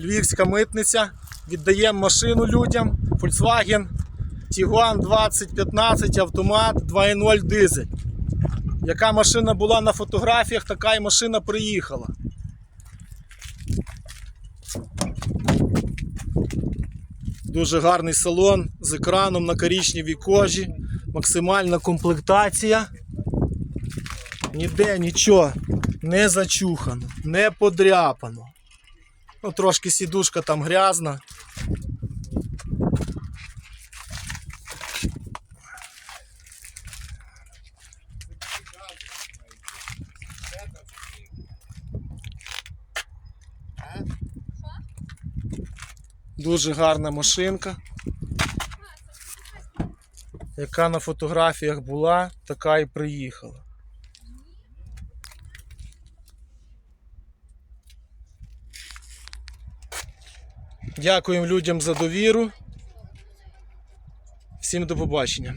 Львівська митниця. Віддаємо машину людям. Volkswagen Tiguan 2015 автомат 2.0 дизель. Яка машина була на фотографіях, така і машина приїхала. Дуже гарний салон з екраном на коричневій кожі. Максимальна комплектація. Ніде нічого не зачухано, не подряпано. Ну, трошки сідушка там грязна. Дуже гарна машинка. Яка на фотографіях була, така і приїхала. Дякуємо людям за довіру. Всім до побачення.